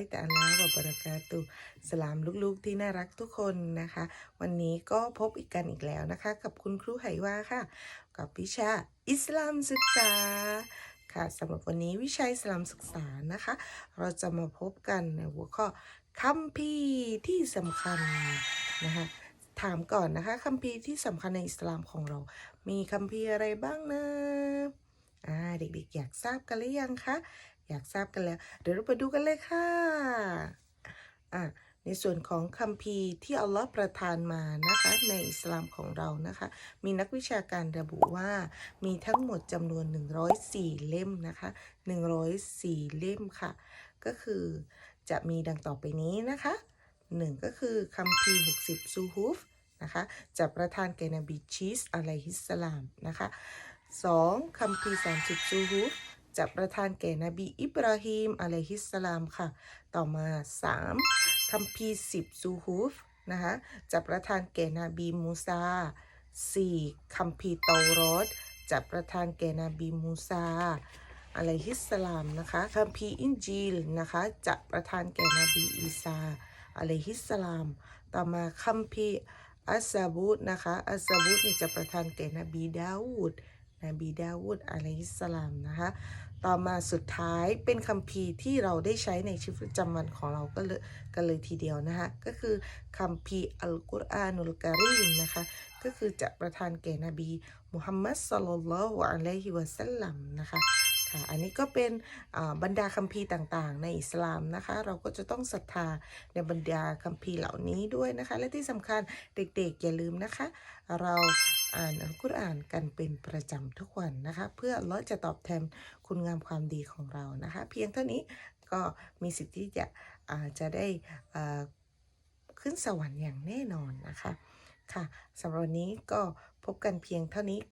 ยแต่อัลลอฮ์วะบรากาตุสลามลูกๆที่น่ารักทุกคนนะคะ วันนี้ก็พบอีกกันอีกแล้วนะคะ กับคุณครูไหว่าค่ะ กับวิชาอิสลามศึกษาค่ะสำหรับวันนี้วิชาอิสลามศึกษานะคะ เราจะมาพบกันในหัวข้อคัมภีร์ที่สำคัญนะคะถามก่อนนะคะคัมภีร์ที่สำคัญในอิสลามของเรา มีคัมภีร์อะไรบ้างนะอ่าเด็กๆ อยากทราบกันหรือยังคะ อยากทราบกันแล้ว เดี๋ยวเราไปดูกันเลยค่ะอะในส่วนของคัมภีร์ที่อัลลอฮ์ประทานมานะคะในอิสลามของเรานะคะ มีนักวิชาการระบุว่ามีทั้งหมดจำนวน 104 เล่มนะคะ 104 เล่มค่ะ ก็คือจะมีดังต่อไปนี้นะคะหนึ่งก็คือคัมภีร์ 60 ซูฮุฟนะคะจะประทานแกนบีชีสอะลัยฮิสสลามนะคะ 2. คัมภีร์ 30 ซูฮุฟ จะประทานแก่นบีอิบราฮิมอะลัยฮิสสลามค่ะ ต่อมา 3. คัมภีร์10ซูฮุฟนะคะจะประทานแก่นบีมูซา 4. คัมภีร์เตารอดจะประทานแก่นบีมูซาอะลัยฮิสสลามนะคะคัมภีร์อินจีลนะคะจะประทานแก่นบีอีซาอะลัยฮิสสลาม ต่อมาคัมภีร์อัสซาบูตนะคะอัสซาบูตเนี่ยจะประทานแก่นบีดาวูด นบีดาวูดอะลัยฮิสสลามนะคะ ต่อมาสุดท้ายเป็นคัมภีร์ที่เราได้ใช้ในชีวิตประจำวันของเราก็เลยกันเลยทีเดียวนะคะ ก็คือคัมภีร์อัลกุรอานุลการีมนะคะ ก็คือจะประทานแก่นบีมุฮัมมัดสลลัลลอฮุอะลัยฮิวะสัลลัมนะคะค่ะอันนี้ก็เป็นบรรดาคัมภีร์ต่างๆ ในอิสลามนะคะ เราก็จะต้องศรัทธาในบรรดาคัมภีร์เหล่านี้ด้วยนะคะ และที่สำคัญเด็กๆอย่าลืมนะคะ เรา อ่านอัลกุรอานกันเป็นประจำทุกวันนะคะ เพื่อลดจะตอบแทนคุณงามความดีของเรานะคะ เพียงเท่านี้ก็มีสิทธิ์ที่จะอาจะได้ขึ้นสวรรค์อย่างแน่นอนนะคะค่ะสำหรับวันนี้ก็พบกันเพียงเท่านี้